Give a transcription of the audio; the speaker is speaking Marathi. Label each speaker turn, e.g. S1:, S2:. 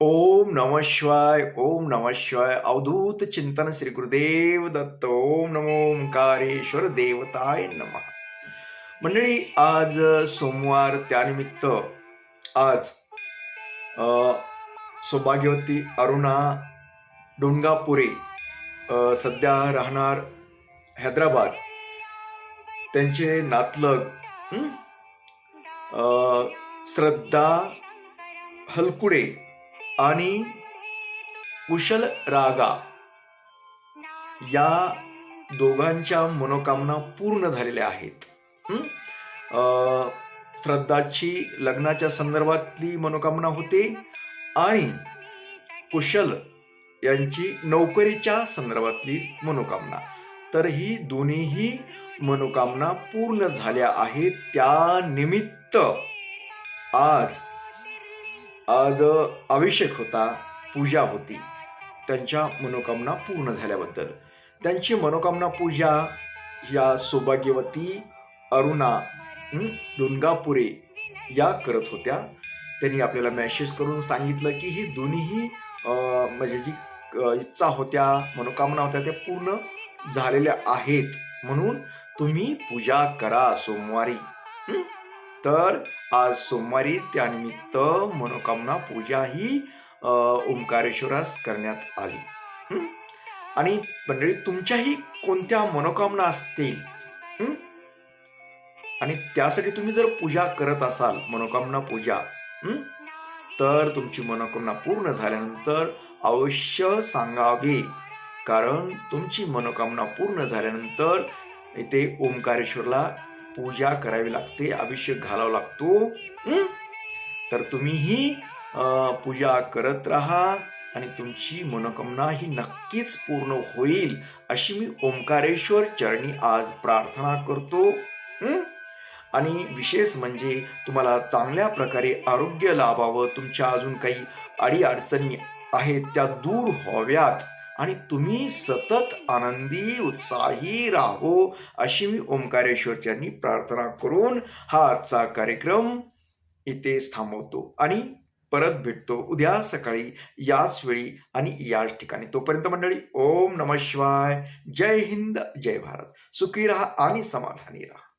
S1: ओम नम शिवाय ओम नम शिवाय अवधूत चिंतन श्री गुरुदेव दत्त ओम नमो ओंकारेश्वर देवताय नम। मंडळी आज सोमवार त्यानिमित्त आज सौभाग्यवती अरुणा डोंगापुरे सध्या राहणार हैदराबाद. त्यांचे नातलग श्रद्धा हलकुडे आणि कुशल रागा या दोघांच्या मनोकामना पूर्ण झालेल्या आहेत. श्रद्धाची लग्नाच्या संदर्भातली मनोकामना होते आणि कुशल यांची नोकरीच्या संदर्भातली मनोकामना. तर ही दोन्हीही मनोकामना पूर्ण झाल्या आहेत. त्यानिमित्त आज आज अभिषेक होता पूजा होती. त्यांच्या मनोकामना पूर्ण झाल्याबद्दल. त्यांची मनोकामना पूजा या सौभाग्यवती अरुणा हं, या करत होत्या. त्यांनी आपल्याला मेसेज करून सांगितलं की ही दोन्हीही म्हणजे जी इच्छा होत्या मनोकामना होत्या त्या पूर्ण झालेल्या आहेत. म्हणून तुम्ही पूजा करा सोमवारी. तर आज सोमवारी त्यानिमित्त मनोकामना पूजा ही ओंकारेश्वरास करण्यात आली. आणि मंडळी तुमच्याही कोणत्या मनोकामना असतील? आणि त्यासाठी तुम्ही जर पूजा करत असाल मनोकामना पूजा तर तुमची मनोकामना पूर्ण झाल्यानंतर अवश्य सांगावे. कारण तुमची मनोकामना पूर्ण झाल्यानंतर इथे ओंकारेश्वरला पूजा करावी लागते अभिषेक घालावा लागतो. तर तुम्हीही पूजा करत राहा आणि तुमची मनोकामना ही नक्कीच पूर्ण होईल अशी मी ओंकारेश्वर चरणी आज प्रार्थना करतो. आणि विशेष म्हणजे तुम्हाला चांगल्या प्रकारे आरोग्य लाभावं तुमच्या अजून काही अडी अडचणी आहेत त्या दूर व्हाव्यात. आणि तुम्ही सतत आनंदी उत्साही राहो अशी मी ओंकारेश्वरच्यांनी प्रार्थना करून हा आजचा कार्यक्रम इथेच थांबवतो. आणि परत भेटतो उद्या सकाळी याच वेळी आणि याच ठिकाणी. तोपर्यंत मंडळी ओम नम शिवाय. जय हिंद जय भारत. सुखी राहा आणि समाधानी राहा.